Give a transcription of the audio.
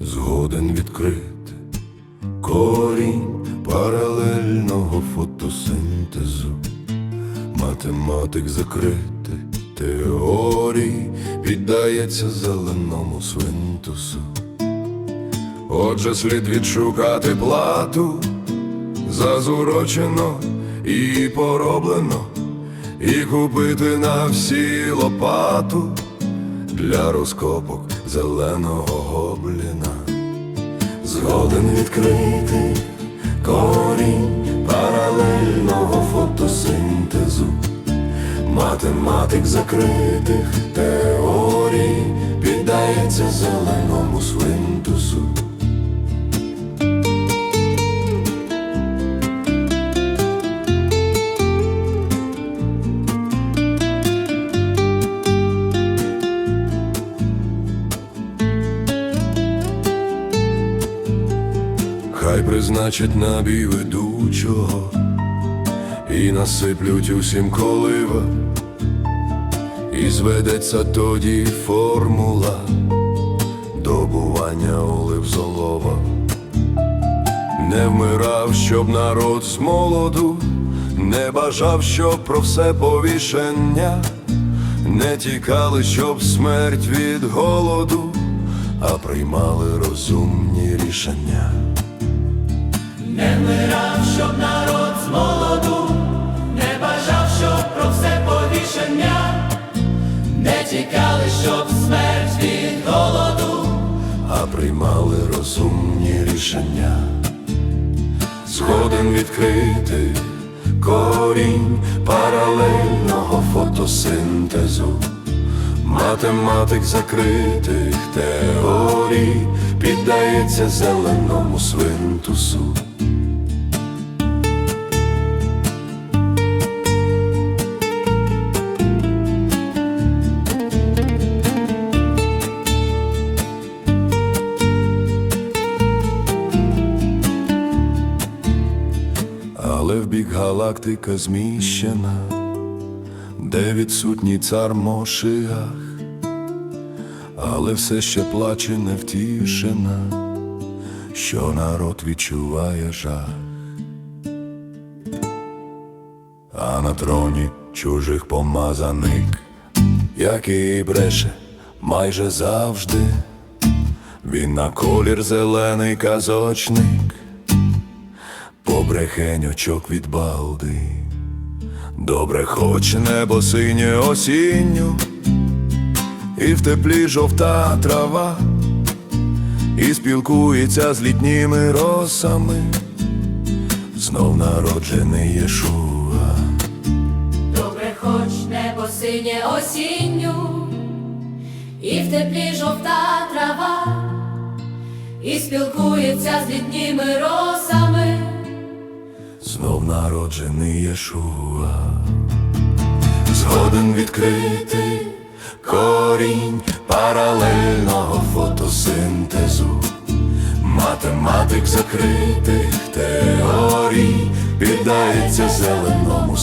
Згоден відкрити корінь паралельного фотосинтезу, математик закрити теорії, піддається зеленому свинтусу. Отже, слід відшукати плату, зазурочено і пороблено, і купити на всі лопату для розкопок зеленого гобліна. Згоден відкрити корінь паралельного фотосинтезу, математик закритих теорій піддається зеленому свинтусу. Хай призначать набій ведучого і насиплють усім колива, і зведеться тоді формула добування олив золова. Не вмирав, щоб народ з молоду, не бажав, щоб про все повішення, не тікали, щоб смерть від голоду, а приймали розумні рішення. Не вмирав, щоб народ з молоду, тікали, щоб смерть від голоду, а приймали розумні рішення. Згоден відкрити корінь паралельного фотосинтезу, математик закритих теорій піддається зеленому свинтусу. Але в бік галактика зміщена, де відсутній цар Мошиах, але все ще плаче невтішена, що народ відчуває жах, а на троні чужих помазаник, який бреше майже завжди, він на колір зелений казочник побрехеньочок від балди. Добре, хоч небо синє осінню, і в теплі жовта трава, і спілкується з літніми росами, знов народжений Єшуа. Добре, хоч небо синє осінню, і в теплі жовта трава, і спілкується з літніми росами. Знов народжений Єшуа, згоден відкрити корінь паралельного фотосинтезу, математик закритих теорій піддається зеленому